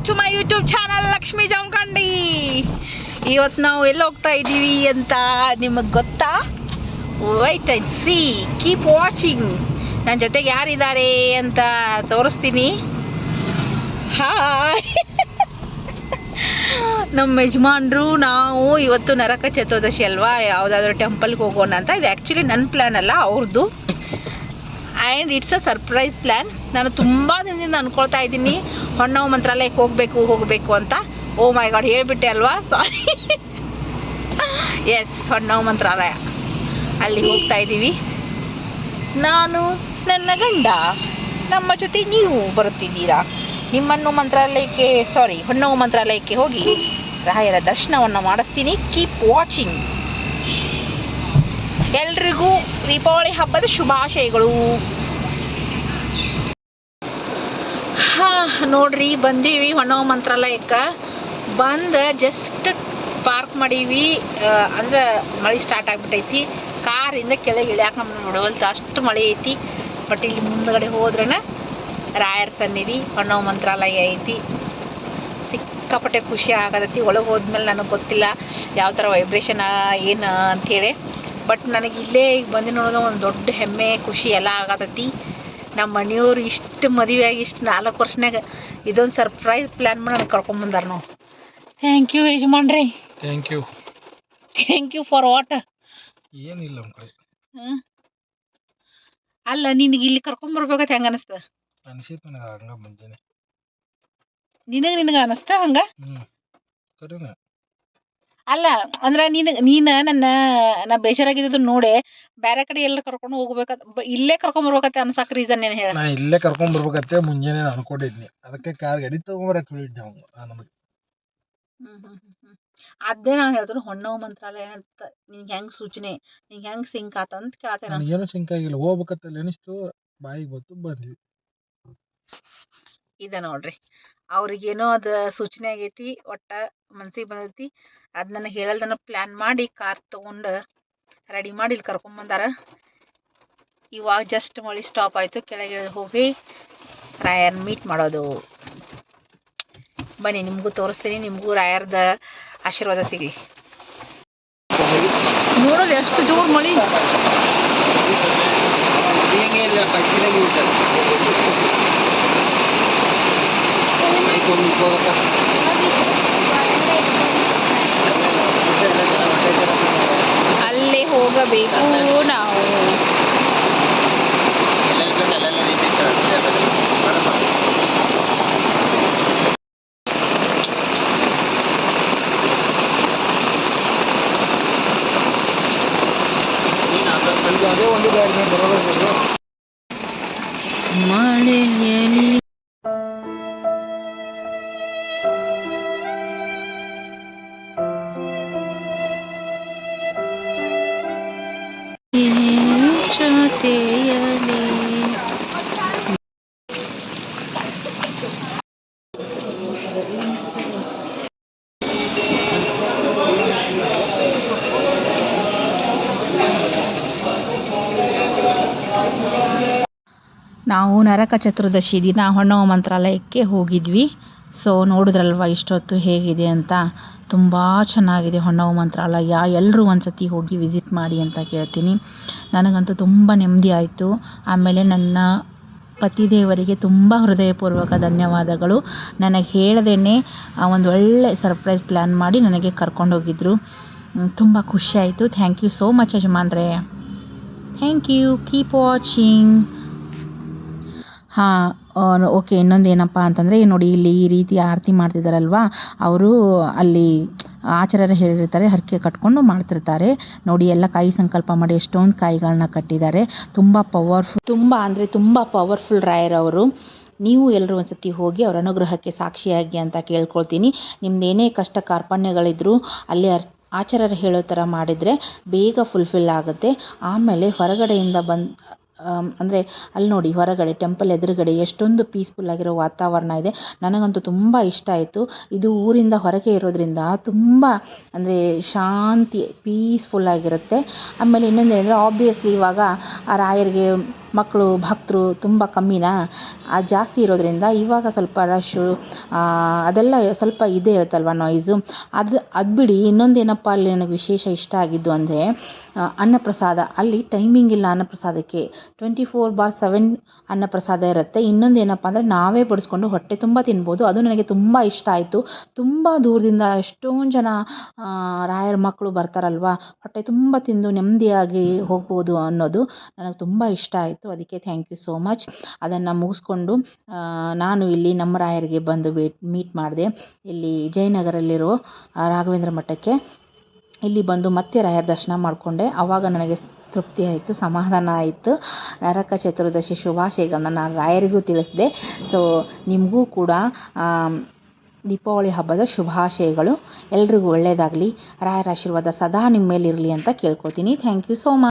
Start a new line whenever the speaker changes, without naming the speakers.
Back to my YouTube channel Lakshmi Jamkhandi ಇವತ್ತು ನಾವು ಎಲ್ಲಿ ಹೋಗ್ತಾ ಇದ್ದೀವಿ ಅಂತ ನಿಮಗೆ ಗೊತ್ತಾ? Wait and see keep watching ನನ್ನ ಜೊತೆಗೆ ಯಾರಿದ್ದಾರೆ ಅಂತ ತೋರಿಸ್ತೀನಿ. ಹಾಯ್ ನಮ್ಮ ಯಜಮಾನ್ರು, ನಾವು ಇವತ್ತು ನರಕ ಚತುರ್ದಶಿ ಅಲ್ವಾ? ಯಾವುದಾದ್ರೂ ಟೆಂಪಲ್ಗೆ ಹೋಗೋಣ ಅಂತ. ಇದು ಆ್ಯಕ್ಚುಲಿ ನನ್ನ ಪ್ಲ್ಯಾನ್ ಅಲ್ಲ ಅವ್ರದ್ದು and it's a surprise plan ನಾನು ತುಂಬ ದಿನದಿಂದ ಅಂದ್ಕೊಳ್ತಾ ಇದ್ದೀನಿ. ಹೊನ್ನವ ಮಂತ್ರಾಲಯಕ್ಕೆ ಹೋಗಬೇಕು ಹೋಗಬೇಕು ಅಂತ. ಓ ಮೈ ಗಾಡ್ ಹೇಳ್ಬಿಟ್ಟೆ ಅಲ್ವಾ? ಸಾರಿ ಎಸ್ ಹೊಣ್ಣವ ಮಂತ್ರಾಲಯ. ಅಲ್ಲಿ ಹೋಗ್ತಾ ಇದ್ದೀವಿ. ನಾನು, ನನ್ನ ಗಂಡ, ನಮ್ಮ ಜೊತೆ ನೀವು ಬರುತ್ತಿದ್ದೀರಾ? ನಿಮ್ಮನ್ನು ಮಂತ್ರಾಲಯಕ್ಕೆ ಸಾರಿ ಹೊನ್ನವ ಮಂತ್ರಾಲಯಕ್ಕೆ ಹೋಗಿ ರಾಯರ ದರ್ಶನವನ್ನು ಮಾಡಿಸ್ತೀನಿ. ಕೀಪ್ ವಾಚಿಂಗ್ ಎಲ್ರಿಗೂ ದೀಪಾವಳಿ ಹಬ್ಬದ ಶುಭಾಶಯಗಳು ಹಾ ನೋಡ್ರಿ, ಬಂದೀವಿ ಹೊಣವ ಮಂತ್ರಾಲಯಕ್ಕೆ. ಬಂದು ಜಸ್ಟ್ ಪಾರ್ಕ್ ಮಾಡೀವಿ. ಅಂದ್ರೆ ಮಳೆ ಸ್ಟಾರ್ಟ್ ಆಗ್ಬಿಟ್ಟೈತಿ. ಕಾರಿಂದ ಕೆಳಗೆ ಇಳಿಯಾಕ ನಮ್ಗೆ ನೋಡವಲ್ತು ಅಷ್ಟು ಮಳೆ ಐತಿ. ಬಟ್ ಇಲ್ಲಿ ಮುಂದ್ಗಡೆ ಹೋದ್ರನ ರಾಯರ್ ಸನ್ನಿಧಿ ಹೊನ್ನವ ಮಂತ್ರಾಲಯ ಐತಿ. ಸಿಕ್ಕಾಪಟ್ಟೆ ಖುಷಿ ಆಗತೈತಿ. ಒಳಗೆ ಹೋದ್ಮೇಲೆ ನನಗೆ ಗೊತ್ತಿಲ್ಲ ಯಾವ ಥರ ವೈಬ್ರೇಷನ್ ಏನು ಅಂಥೇಳಿ ಬಟ್ ನನಗೆ ಇಲ್ಲೇ ಈಗ ಬಂದು ಒಂದು ದೊಡ್ಡ ಹೆಮ್ಮೆ, ಖುಷಿ ಎಲ್ಲ ಆಗತೈತಿ. ನಮ್ಮ ಮನೆಯವ್ರು ಇಷ್ಟು ಮದುವೆಯಾಗಿ ಇಷ್ಟು ನಾಲ್ಕು ವರ್ಷನಾಗ ಇದೊಂದು ಸರ್ಪ್ರೈಸ್ ಪ್ಲ್ಯಾನ್ ಮಾಡಿ ನನಗೆ ಕರ್ಕೊಂಬಂದಾರ ನಾವು thank you ಯಜಮಾನ್ರಿ.
Thank you
thank you for what
ಏನಿಲ್ಲ
ಅಲ್ಲ ನಿನಗೆ ಇಲ್ಲಿ ಕರ್ಕೊಂಬರ್ಬೇಕಂತ ಹೆಂಗೆ ಅನಿಸ್ತ?
ಅನಿಸಿತ್ತು ನನಗೆ ಹಂಗೆ ಮುಂಜಾನೆ
ನಿನಗೆ ನಿನಗೆ ಅನಿಸ್ತಾ ಹಂಗೆ?
ಹ್ಞೂ
ಅಲ್ಲ ಅಂದ್ರೆ ನೀನು ನೀನು ನನ್ನ ನಾ ಬೇಜಾರಾಗಿದ್ದು ನೋಡೆ ಬೇರೆ ಕಡೆ ಎಲ್ಲ ಕರ್ಕೊಂಡು ಹೋಗ್ಬೇಕಂತ ಇಲ್ಲೇ ಬರ್ಬೇಕತ್ತೆ ಅನ್ಸಕ್ ರೀಸನ್ ಏನು ಹೇಳ?
ನಾ ಇಲ್ಲೇ ಕರ್ಕೊಂಡ್ ಬರ್ಬೇಕತ್ತೆ ಮುಂಜಾನೆ ನಾನು ಅನ್ಕೊಂಡಿದ್ನಿ. ಅದಕ್ಕೆ ಕಾರ್ ಗಾಡಿ ತಗೊಂಬರಕ್ ಹೇಳಿದ್ದೆ ಅವ್ನು ನಮಗೆ.
ಅದೇ ನಾನು ಹೇಳಿದ್ರು ಹೊನ್ನವ ಮಂತ್ರಾಲಯ ಅಂತ ನಿನ್ಗೆ ಹೆಂಗ್ ಸೂಚನೆ ನಿಂಗೆ ಹೆಂಗ್ ಸಿಂಕ್ ಆತ ಅಂತ ಕೇಳ್ತೇನೆ ನಾನು.
ನನಗೇನು ಸಿಂಕ್ ಆಗಿಲ್ಲ ಹೋಗ್ಬೇಕಂತ ಅನಿಸ್ತು ಬಾಯಿಗೆ ಬಂತು ಬಂದ್ವಿ.
ಇದೆ ನೋಡ್ರಿ. ಅವ್ರಿಗೇನೋ ಅದು ಸೂಚನೆ ಆಗೈತಿ, ಒಟ್ಟ ಮನ್ಸಿಗೆ ಬಂದೈತಿ. ಅದು ನನಗೆ ಹೇಳಲ್ದನ ಪ್ಲ್ಯಾನ್ ಮಾಡಿ ಕಾರ್ ತೊಗೊಂಡು ರೆಡಿ ಮಾಡಿ ಇಲ್ಲಿ ಕರ್ಕೊಂಬಂದಾರ ಇವಾಗ ಜಸ್ಟ್ ಮಳಿ ಸ್ಟಾಪ್ ಆಯಿತು, ಕೆಳಗೆ ಹೋಗಿ ರಾಯರ್ ಮೀಟ್ ಮಾಡೋದು. ಬನ್ನಿ, ನಿಮಗೂ ತೋರಿಸ್ತೀನಿ, ನಿಮಗೂ ರಾಯರ್ದ ಆಶೀರ್ವಾದ ಸಿಗಲಿ. ನೋಡಲ್ಲ ಎಷ್ಟು ಜೋರು ಮಳೆ. ಅಲ್ಲೇ ಹೋಗಬೇಕು ನಾವು. ಜೊತೆಯಲಿ ನಾವು ನರಕ ಚತುರ್ದಶಿ ದಿನ ಹೊನ್ನವ ಮಂತ್ರಾಲಯಕ್ಕೆ ಹೋಗಿದ್ವಿ. ಸೊ ನೋಡಿದ್ರಲ್ವ ಇಷ್ಟೊತ್ತು ಹೇಗಿದೆ ಅಂತ? ತುಂಬ ಚೆನ್ನಾಗಿದೆ ಹೊನ್ನವ ಮಂತ್ರಾಲಯ. ಎಲ್ಲರೂ ಒಂದು ಸತಿ ಹೋಗಿ ವಿಸಿಟ್ ಮಾಡಿ ಅಂತ ಕೇಳ್ತೀನಿ. ನನಗಂತೂ ತುಂಬ ನೆಮ್ಮದಿ ಆಯಿತು. ಆಮೇಲೆ ನನ್ನ ಪತಿದೇವರಿಗೆ ತುಂಬ ಹೃದಯಪೂರ್ವಕ ಧನ್ಯವಾದಗಳು. ನನಗೆ ಹೇಳ್ದೇ ಒಂದು ಒಳ್ಳೆ ಸರ್ಪ್ರೈಸ್ ಪ್ಲ್ಯಾನ್ ಮಾಡಿ ನನಗೆ ಕರ್ಕೊಂಡೋಗಿದ್ರು ತುಂಬ ಖುಷಿ ಆಯಿತು. ಥ್ಯಾಂಕ್ ಯು ಸೋ ಮಚ್ ಯಜಮಾನ್ರೆ. ಥ್ಯಾಂಕ್ ಯು ಕೀಪ್ ವಾಚಿಂಗ್ ಹಾಂ ಓಕೆ, ಇನ್ನೊಂದು ಏನಪ್ಪ ಅಂತಂದರೆ ನೋಡಿ ಇಲ್ಲಿ ಈ ರೀತಿ ಆರತಿ ಮಾಡ್ತಿದ್ದಾರಲ್ವ ಅವರು ಅಲ್ಲಿ ಆಚಾರ್ಯರು ಹೇಳಿರ್ತಾರೆ, ಹರಕೆ ಕಟ್ಕೊಂಡು ಮಾಡ್ತಿರ್ತಾರೆ. ನೋಡಿ, ಎಲ್ಲ ಕಾಯಿ ಸಂಕಲ್ಪ ಮಾಡಿ ಎಷ್ಟೊಂದು ಕಾಯಿಗಳನ್ನ ಕಟ್ಟಿದ್ದಾರೆ ತುಂಬ ಪವರ್ಫುಲ್ ತುಂಬ ಅಂದರೆ ತುಂಬ ಪವರ್ಫುಲ್ ರಾಯರವರು ನೀವು ಎಲ್ಲರೂ ಒಂದ್ಸತಿ ಹೋಗಿ ಅವರ ಅನುಗ್ರಹಕ್ಕೆ ಸಾಕ್ಷಿಯಾಗಿ ಅಂತ ಕೇಳ್ಕೊಳ್ತೀನಿ. ನಿಮ್ದು ಏನೇ ಕಷ್ಟ ಕಾರ್ಪಣ್ಯಗಳಿದ್ರೂ, ಅಲ್ಲಿ ಆಚಾರ್ಯರು ಹೇಳೋ ಥರ ಮಾಡಿದರೆ ಬೇಗ ಫುಲ್ಫಿಲ್ ಆಗುತ್ತೆ. ಆಮೇಲೆ ಹೊರಗಡೆಯಿಂದ ಬಂದು ಅಂದರೆ ಅಲ್ಲಿ ನೋಡಿ ಹೊರಗಡೆ ಟೆಂಪಲ್ ಎದುರುಗಡೆ ಎಷ್ಟೊಂದು ಪೀಸ್ಫುಲ್ ಆಗಿರೋ ವಾತಾವರಣ ಇದೆ. ನನಗಂತೂ ತುಂಬ ಇಷ್ಟ ಆಯಿತು. ಇದು ಊರಿಂದ ಹೊರಗೆ ಇರೋದ್ರಿಂದ ತುಂಬ, ಅಂದರೆ ಶಾಂತಿ ಪೀಸ್ಫುಲ್ ಆಗಿರುತ್ತೆ. ಆಮೇಲೆ ಇನ್ನೊಂದು ಏನಂದರೆ ಆಬ್ವಿಯಸ್ಲಿ ಇವಾಗ ಆ ರಾಯರಿಗೆ ಮಕ್ಕಳು, ಭಕ್ತರು ತುಂಬ ಕಮ್ಮಿನಾ? ಜಾಸ್ತಿ ಇರೋದರಿಂದ ಇವಾಗ ಸ್ವಲ್ಪ ರಶ್ಶು ಅದೆಲ್ಲ ಸ್ವಲ್ಪ ಇದೇ ಇರುತ್ತಲ್ವ ನಾಯ್ಸು ಅದು ಅದು ಬಿಡಿ, ಇನ್ನೊಂದು ಏನಪ್ಪ ಅಲ್ಲಿ ನನಗೆ ವಿಶೇಷ ಇಷ್ಟ ಆಗಿದ್ದು ಅಂದರೆ ಅನ್ನಪ್ರಸಾದ. ಅಲ್ಲಿ ಟೈಮಿಂಗ್ ಇಲ್ಲ ಅನ್ನಪ್ರಸಾದಕ್ಕೆ. ಟ್ವೆಂಟಿ ಫೋರ್ ಬಾರ್ ಸೆವೆನ್ ಅನ್ನಪ್ರಸಾದ ಇರುತ್ತೆ. ಇನ್ನೊಂದು ಏನಪ್ಪ ಅಂದರೆ ನಾವೇ ಬಡಿಸ್ಕೊಂಡು ಹೊಟ್ಟೆ ತುಂಬ ತಿನ್ಬೋದು. ಅದು ನನಗೆ ತುಂಬ ಇಷ್ಟ ಆಯಿತು. ತುಂಬ ದೂರದಿಂದ ಎಷ್ಟೊಂದು ಜನ ರಾಯರ ಮಕ್ಕಳು ಬರ್ತಾರಲ್ವ? ಹೊಟ್ಟೆ ತುಂಬ ತಿಂದು ನೆಮ್ಮದಿಯಾಗಿ ಹೋಗ್ಬೋದು ಅನ್ನೋದು ನನಗೆ ತುಂಬ ಇಷ್ಟ ಆಯಿತು. ಅದಕ್ಕೆ ಥ್ಯಾಂಕ್ ಯು ಸೋ ಮಚ್ ಅದನ್ನು ಮುಗಿಸ್ಕೊಂಡು ನಾನು ಇಲ್ಲಿ ನಮ್ಮ ರಾಯರಿಗೆ ಬಂದು ಭೇಟ್ ಮೀಟ್ ಮಾಡಿದೆ. ಇಲ್ಲಿ ಜಯನಗರಲ್ಲಿರೋ ರಾಘವೇಂದ್ರ ಮಠಕ್ಕೆ. ಇಲ್ಲಿ ಬಂದು ಮತ್ತೆ ರಾಯರ ದರ್ಶನ ಮಾಡಿಕೊಂಡೆ. ಆವಾಗ ನನಗೆ ತೃಪ್ತಿ ಆಯಿತು, ಸಮಾಧಾನ ಆಯಿತು. ನರಕ ಚತುರ್ದಶಿ ಶುಭಾಶಯಗಳನ್ನ ನಾನು ರಾಯರಿಗೂ ತಿಳಿಸಿದೆ. ಸೊ ನಿಮಗೂ ಕೂಡ ದೀಪಾವಳಿ ಹಬ್ಬದ ಶುಭಾಶಯಗಳು. ಎಲ್ರಿಗೂ ಒಳ್ಳೆಯದಾಗಲಿ ರಾಯರ ಆಶೀರ್ವಾದ ಸದಾ ನಿಮ್ಮ ಮೇಲಿರಲಿ ಅಂತ ಕೇಳ್ಕೊತೀನಿ. Thank you so much